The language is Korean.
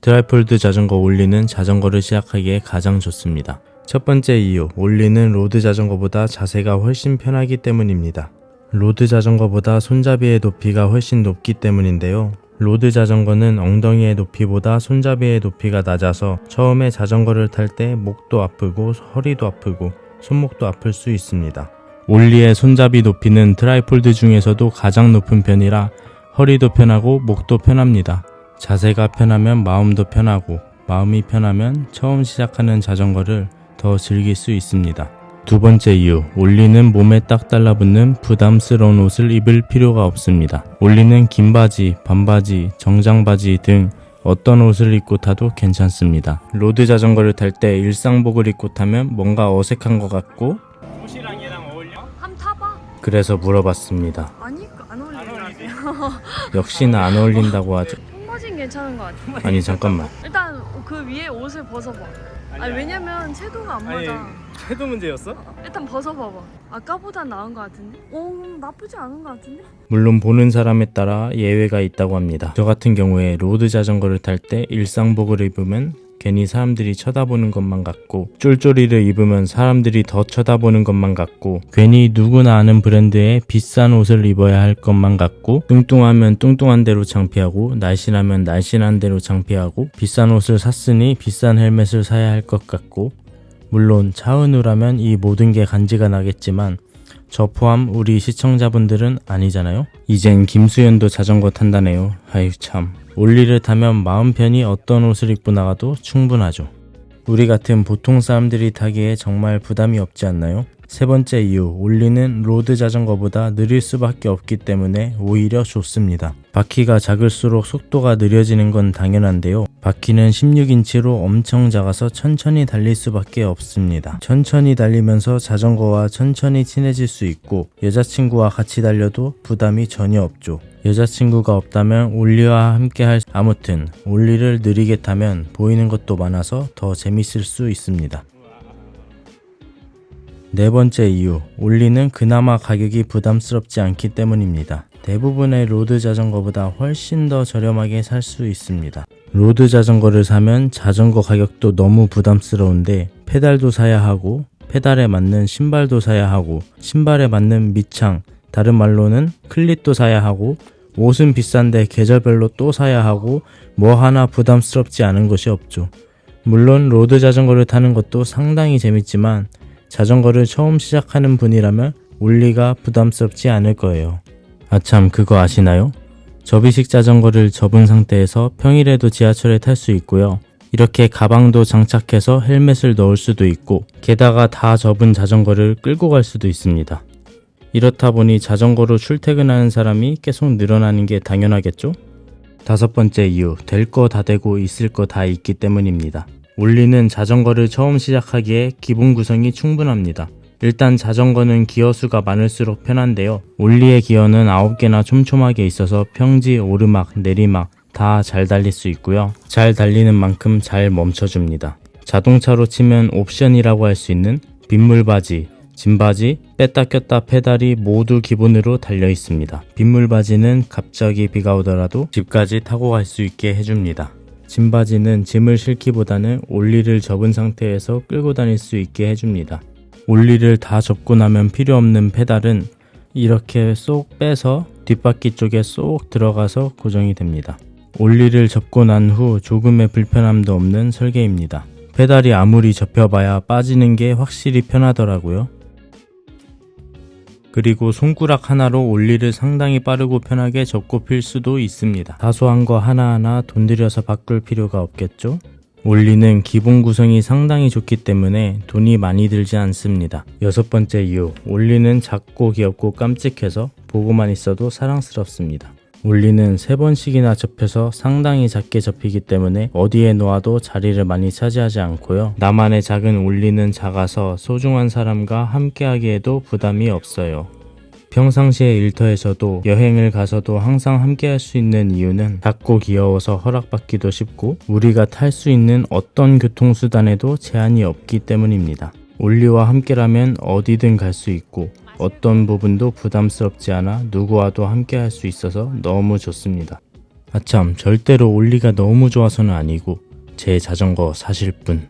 드라이폴드 자전거 올리는 자전거를 시작하기에 가장 좋습니다. 첫 번째 이유, 올리는 로드 자전거보다 자세가 훨씬 편하기 때문입니다. 로드 자전거보다 손잡이의 높이가 훨씬 높기 때문인데요. 로드 자전거는 엉덩이의 높이보다 손잡이의 높이가 낮아서 처음에 자전거를 탈 때 목도 아프고 허리도 아프고 손목도 아플 수 있습니다. 올리의 손잡이 높이는 트라이폴드 중에서도 가장 높은 편이라 허리도 편하고 목도 편합니다. 자세가 편하면 마음도 편하고 마음이 편하면 처음 시작하는 자전거를 더 즐길 수 있습니다. 두 번째 이유, 올리는 몸에 딱 달라붙는 부담스러운 옷을 입을 필요가 없습니다. 올리는 긴 바지, 반바지, 정장 바지 등 어떤 옷을 입고 타도 괜찮습니다. 로드 자전거를 탈 때 일상복을 입고 타면 뭔가 어색한 것 같고 옷이랑 얘랑 어울려? 한번 타봐. 그래서 물어봤습니다. 아니 안 어울리는 것? 같아요. 역시나 안 어울린다고 하죠. 괜찮은 것 같아. 아니 잠깐만. 일단 그 위에 옷을 벗어봐. 아니 왜냐면 채도가 안 아니 맞아. 해도 문제였어? 일단 벗어봐봐. 아까보단 나은 것 같은데? 오 나쁘지 않은 것 같은데? 물론 보는 사람에 따라 예외가 있다고 합니다. 저 같은 경우에 로드 자전거를 탈 때 일상복을 입으면 괜히 사람들이 쳐다보는 것만 같고 쫄쫄이를 입으면 사람들이 더 쳐다보는 것만 같고 괜히 누구나 아는 브랜드의 비싼 옷을 입어야 할 것만 같고 뚱뚱하면 뚱뚱한 대로 창피하고 날씬하면 날씬한 대로 창피하고 비싼 옷을 샀으니 비싼 헬멧을 사야 할 것 같고 물론 차은우라면 이 모든 게 간지가 나겠지만 저 포함 우리 시청자분들은 아니잖아요? 이젠 김수현도 자전거 탄다네요. 아유 참. 올리를 타면 마음 편히 어떤 옷을 입고 나가도 충분하죠. 우리 같은 보통 사람들이 타기에 정말 부담이 없지 않나요? 세 번째 이유, 올리는 로드 자전거보다 느릴 수밖에 없기 때문에 오히려 좋습니다. 바퀴가 작을수록 속도가 느려지는 건 당연한데요. 바퀴는 16인치로 엄청 작아서 천천히 달릴 수밖에 없습니다. 천천히 달리면서 자전거와 천천히 친해질 수 있고 여자친구와 같이 달려도 부담이 전혀 없죠. 여자친구가 없다면 올리와 함께 할 아무튼 올리를 느리게 타면 보이는 것도 많아서 더 재밌을 수 있습니다. 네 번째 이유, 올리는 그나마 가격이 부담스럽지 않기 때문입니다. 대부분의 로드 자전거보다 훨씬 더 저렴하게 살 수 있습니다. 로드 자전거를 사면 자전거 가격도 너무 부담스러운데 페달도 사야 하고 페달에 맞는 신발도 사야 하고 신발에 맞는 밑창, 다른 말로는 클릿도 사야 하고 옷은 비싼데 계절별로 또 사야 하고 뭐 하나 부담스럽지 않은 것이 없죠. 물론 로드 자전거를 타는 것도 상당히 재밌지만 자전거를 처음 시작하는 분이라면 올리가 부담스럽지 않을 거예요. 아참 그거 아시나요? 접이식 자전거를 접은 상태에서 평일에도 지하철에 탈 수 있고요. 이렇게 가방도 장착해서 헬멧을 넣을 수도 있고 게다가 다 접은 자전거를 끌고 갈 수도 있습니다. 이렇다 보니 자전거로 출퇴근하는 사람이 계속 늘어나는 게 당연하겠죠? 다섯 번째 이유, 될 거 다 되고 있을 거 다 있기 때문입니다. 올리는 자전거를 처음 시작하기에 기본 구성이 충분합니다. 일단 자전거는 기어 수가 많을수록 편한데요. 올리의 기어는 9개나 촘촘하게 있어서 평지, 오르막, 내리막 다 잘 달릴 수 있고요. 잘 달리는 만큼 잘 멈춰줍니다. 자동차로 치면 옵션이라고 할 수 있는 빗물바지, 짐바지, 뺐다 꼈다 페달이 모두 기본으로 달려 있습니다. 빗물 바지는 갑자기 비가 오더라도 집까지 타고 갈 수 있게 해줍니다. 짐바지는 짐을 싣기보다는 올리를 접은 상태에서 끌고 다닐 수 있게 해줍니다. 올리를 다 접고 나면 필요 없는 페달은 이렇게 쏙 빼서 뒷바퀴 쪽에 쏙 들어가서 고정이 됩니다. 올리를 접고 난 후 조금의 불편함도 없는 설계입니다. 페달이 아무리 접혀봐야 빠지는 게 확실히 편하더라고요. 그리고 손가락 하나로 올리를 상당히 빠르고 편하게 접고 필 수도 있습니다. 사소한 거 하나하나 돈 들여서 바꿀 필요가 없겠죠? 올리는 기본 구성이 상당히 좋기 때문에 돈이 많이 들지 않습니다. 여섯 번째 이유, 올리는 작고 귀엽고 깜찍해서 보고만 있어도 사랑스럽습니다. 올리는 세 번씩이나 접혀서 상당히 작게 접히기 때문에 어디에 놓아도 자리를 많이 차지하지 않고요. 나만의 작은 올리는 작아서 소중한 사람과 함께하기에도 부담이 없어요. 평상시에 일터에서도 여행을 가서도 항상 함께 할 수 있는 이유는 작고 귀여워서 허락받기도 쉽고 우리가 탈 수 있는 어떤 교통수단에도 제한이 없기 때문입니다. 올리와 함께라면 어디든 갈 수 있고 어떤 부분도 부담스럽지 않아 누구와도 함께 할 수 있어서 너무 좋습니다. 아참 절대로 올리가 너무 좋아서는 아니고 제 자전거 사실 뿐